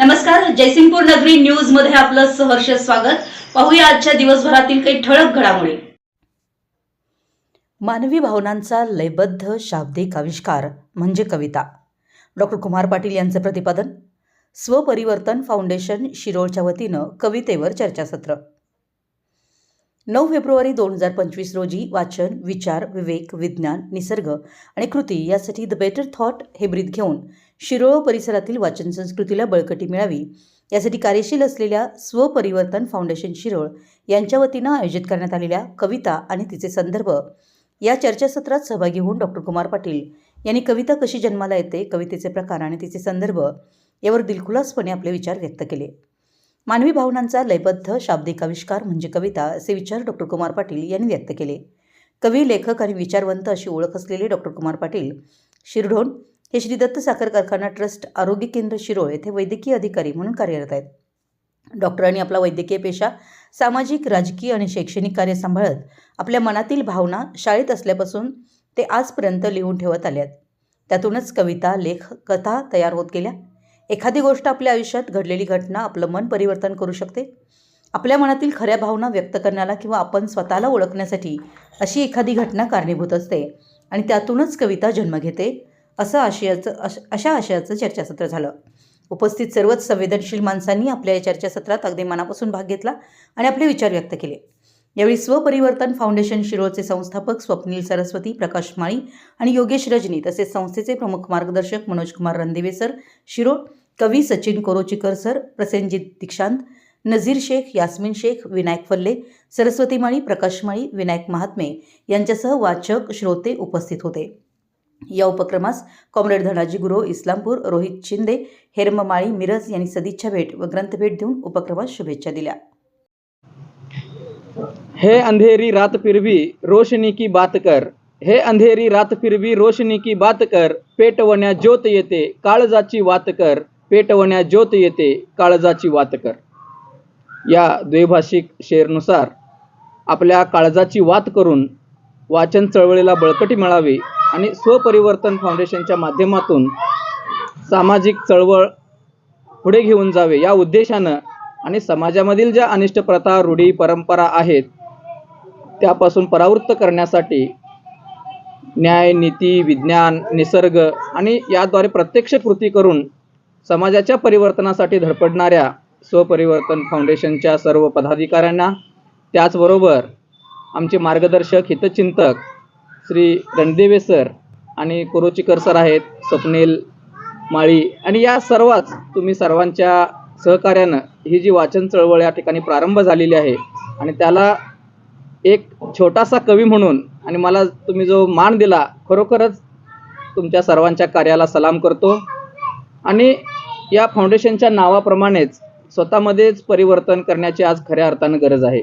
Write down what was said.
नमस्कार जयसिंगपूर नगरी न्यूजमध्ये आपलं सहर्ष स्वागत. पाहूया आजच्या दिवसभरातील काही ठळक घडामोडी. मानवी भावनांचा लयबद्ध शाब्दिक आविष्कार म्हणजे कविता. डॉक्टर कुमार पाटील यांचं प्रतिपादन. स्वपरिवर्तन फाउंडेशन शिरोळच्या वतीनं कवितेवर चर्चासत्र. नऊ फेब्रुवारी दोन हजार पंचवीस रोजी वाचन विचार विवेक विज्ञान निसर्ग आणि कृती यासाठी द बेटर थॉट हे ब्रीद घेऊन शिरोळ परिसरातील वाचन संस्कृतीला बळकटी मिळावी. यासाठी कार्यशील असलेल्या स्वपरिवर्तन फाउंडेशन शिरोळ यांच्या वतीनं आयोजित करण्यात आलेल्या कविता आणि तिचे संदर्भ या चर्चासत्रात सहभागी होऊन डॉक्टर कुमार पाटील यांनी कविता कशी जन्माला येते कवितेचे प्रकार आणि तिचे संदर्भ यावर दिलखुलासपणे आपले विचार व्यक्त केले. मानवी भावनांचा लयबद्ध शाब्दिक आविष्कार म्हणजे कविता असे विचार डॉक्टर कुमार पाटील यांनी व्यक्त केले. कवी लेखक आणि विचारवंत अशी ओळख असलेले डॉक्टर कुमार पाटील शिरढोण हे श्री दत्त साखर कारखाना ट्रस्ट आरोग्य केंद्र शिरोळ येथे वैद्यकीय अधिकारी म्हणून कार्यरत आहेत. डॉक्टरांनी आपला वैद्यकीय पेशा सामाजिक राजकीय आणि शैक्षणिक कार्य सांभाळत आपल्या मनातील भावना शाळेत असल्यापासून ते आजपर्यंत लिहून ठेवत आल्यात त्यातूनच कविता लेख कथा तयार होत गेल्या. एखादी गोष्ट आपल्या आयुष्यात घडलेली घटना आपलं मन परिवर्तन करू शकते. आपल्या मनातील खऱ्या भावना व्यक्त करण्याला किंवा आपण स्वतःला ओळखण्यासाठी अशी एखादी घटना कारणीभूत असते आणि त्यातूनच कविता जन्म घेते. असं आशयाचं अश अशा आशयाचं चर्चासत्र झालं. उपस्थित सर्वच संवेदनशील माणसांनी आपल्या या चर्चासत्रात अगदी मनापासून भाग घेतला आणि आपले विचार व्यक्त केले. यावेळी स्वपरिवर्तन फाउंडेशन शिरोळचे संस्थापक स्वप्नील सरस्वती प्रकाश माळी आणि योगेश रजनी तसेच संस्थेचे प्रमुख मार्गदर्शक मनोज कुमार रणदिवे सर शिरोळ कवी सचिन कोरोचीकर सर प्रसेनजित दीक्षांत नझीर शेख यास्मिन शेख विनायक फल्ले सरस्वती माळी प्रकाश माळी विनायक महात्मे यांच्यासह वाचक श्रोते उपस्थित होते. या उपक्रमास कॉम्रेड धनाजी गुरो इस्लामपूर रोहित शिंदे हेरममाळी मिरज यांनी सदिच्छा भेट व ग्रंथभेट देऊन उपक्रमास शुभेच्छा दिल्या. हे अंधेरी रात फिरवी रोशनी की बात कर. हे अंधेरी रात फिरवी रोशनी की बात कर. पेटवण्या ज्योत येते काळजाची वात कर. पेटवण्या ज्योत येते काळजाची वात कर. या द्वैभाषिक शेरनुसार आपल्या काळजाची वात करून वाचन चळवळीला बळकटी मिळावी आणि स्वपरिवर्तन फाउंडेशनच्या माध्यमातून सामाजिक चळवळ पुढे घेऊन जावे या उद्देशानं आणि समाजामधील ज्या अनिष्ट प्रथा रूढी परंपरा आहेत त्यापासून परावृत्त करण्यासाठी न्याय नीती विज्ञान निसर्ग आणि याद्वारे प्रत्यक्ष कृती करून समाजाच्या परिवर्तनासाठी धडपडणाऱ्या स्वपरिवर्तन फाउंडेशनच्या सर्व पदाधिकाऱ्यांना त्याचबरोबर आमचे मार्गदर्शक हितचिंतक श्री रणदेवे सर आणि कुरुचिकर सर आहेत स्वप्नील माळी. आणि या सर्वच तुम्ही सर्वांच्या सहकार्यानं ही जी वाचन चळवळ या ठिकाणी प्रारंभ झालेली आहे आणि त्याला एक छोटासा कवी म्हणून आणि मला तुम्ही जो मान दिला खरोखरच तुमच्या सर्वांच्या कार्याला सलाम करतो. आणि या फाउंडेशनच्या नावाप्रमाणेच स्वतःमध्येच परिवर्तन करण्याची आज खऱ्या अर्थानं गरज आहे.